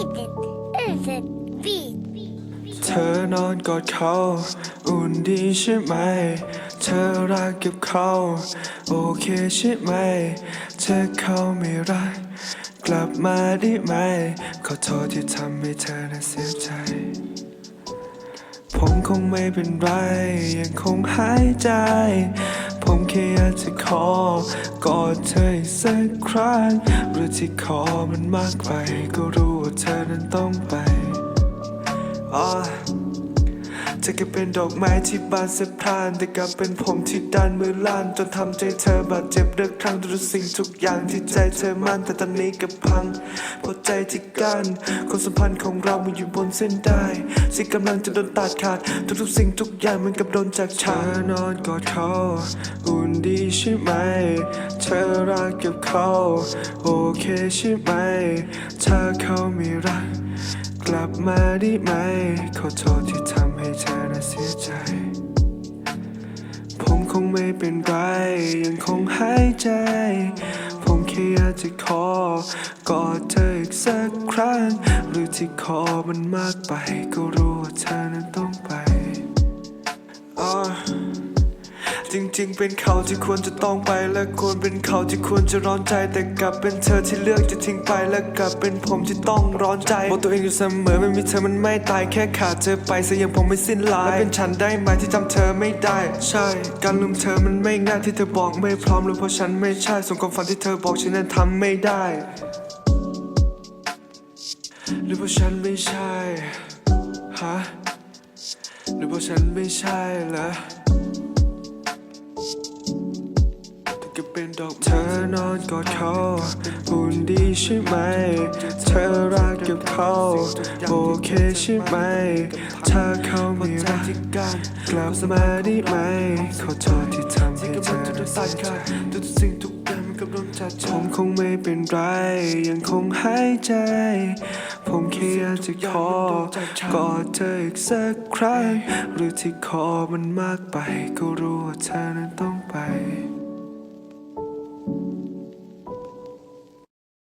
Limited Beat เธอนอนกอดเขาอุ่นดีใช่ไหม เธอรักกับเขาโอเคใช่ไหม เธอเขาไม่รัก กลับมาได้ไหม ขอโทษที่ทำให้เธอน่ะเสียใจ ผมคงไม่เป็นไร ยังคงหายใจ ผมแค่อยากจะขอกอดเธออีกสักครั้งหรือที่ขอมันมากไป ก็รู้ว่าเธอนั้นต้องไป อ่า เธอแค่เป็นดอกไม้ที่บานสะพรานแต่กลับเป็นผมที่ดันมือลั่นจนทำใจเธอบาดเจ็บเรื้อครั้งทุกสิ่งทุกอย่างที่ใจเธอมั่นแต่ตอนนี้ก็พังเพราะใจที่กันความสัมพันธ์ของเรามันอยู่บนเส้นได้สิ่งกำลังจะโดนตัดขาดทุกๆสิ่งทุกอย่างมันกับโดนจากฉันนอนกอดเขาอุ่นดีใช่ไหม เธอรักกับเขาโอเคใช่ไหม ถ้าเขาไม่รัก กลับมาได้ไหม ขอโทษที่ทำให้เธอน่ะเสียใจ ผมคงไม่เป็นไร ยังคงหายใจ ผมแค่อยากจะขอกอดเธออีกสักครั้ง หรือที่ขอมันมากไป ก็รู้ว่าเธอนั้นต้องไปอ่า จริงๆ เป็นเขาที่ควรจะต้องไปและควรเป็นเขาที่ควรจะร้อนใจแต่กลับเป็นเธอที่เลือกจะทิ้งไปและกลับเป็นผมที่ต้องร้อนใจบอกตัวเองอยู่เสมอไม่มีเธอมันไม่ตายแค่ขาดเธอไปซะยังผมไม่สิ้นลายและเป็นฉันได้ไหมที่จำเธอไม่ได้ ใช่ การลืมเธอมันไม่ง่ายที่เธอบอกไม่พร้อมหรือเพราะฉันไม่ใช่ส่งความฝันที่เธอบอกฉันนั้นทำไม่ได้ หรือเพราะฉันไม่ใช่ฮะหรือเพราะฉันไม่ใช่เห เธอนอนกอดเขาอุ่นดีใช่ไหม เธอรักกับเขาโอเคใช่ไหม ถ้าเขาไม่รักกลับมาได้ไหม ขอโทษที่ทำให้เธอต้องตัดขาดทุกสิ่งทุกอย่างมันกำลังจัดผมคงไม่เป็นไร ยังคงหายใจ ผมแค่อยากจะขอกอดเธออีกสักครั้ง หรือที่ขอมันมากไป ก็รู้ว่าเธอนั้นต้องไป